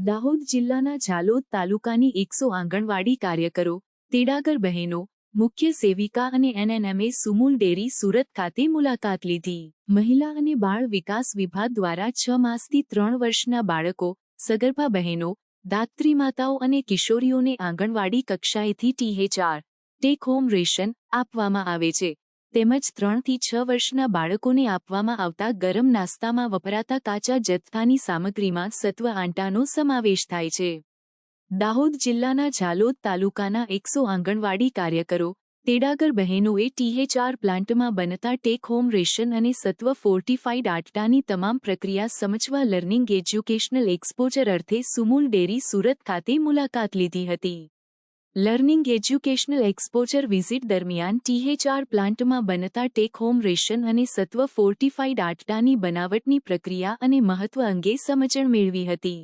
દાહોદ જિલ્લાના ઝાલોદ તાલુકાની એકસો આંગણવાડી કાર્યકરો તેડાગર બહેનો મુખ્ય સેવિકા અને એનએનએમએ સુમુલ ડેરી સુરત ખાતે મુલાકાત લીધી. મહિલા અને બાળ વિકાસ વિભાગ દ્વારા છ માસથી ત્રણ વર્ષના બાળકો, સગર્ભા બહેનો, દાત્રી માતાઓ અને કિશોરીઓને આંગણવાડી કક્ષાએથી ટીહેચાર ટેક હોમ રેશન આપવામાં આવે છે. તેમજ ત્રણથી છ વર્ષના બાળકોને આપવામાં આવતા ગરમ નાસ્તામાં વપરાતા કાચા જથ્થાની સામગ્રીમાં સત્વ આંટાનો સમાવેશ થાય છે. દાહોદ જિલ્લાના ઝાલોદ તાલુકાના એકસો આંગણવાડી કાર્યકરો, તેડાગર બહેનોએ ટીએચઆર પ્લાન્ટમાં બનતા ટેક હોમ રેશન અને સત્વ ફોર્ટિફાઈડ આટટાની તમામ પ્રક્રિયા સમજવા લર્નિંગ એજ્યુકેશનલ એક્સપોજર અર્થે સુમુલ ડેરી સુરત ખાતે મુલાકાત લીધી હતી. લર્નિંગ એજ્યુકેશનલ એક્સપોજર વિઝિટ દરમિયાન ટીએચઆર પ્લાન્ટમાં બનતા ટેક હોમ રેશન અને સત્વ ફોર્ટિફાઈડ આટટાની બનાવટની પ્રક્રિયા અને મહત્વ અંગે સમજણ મેળવી હતી.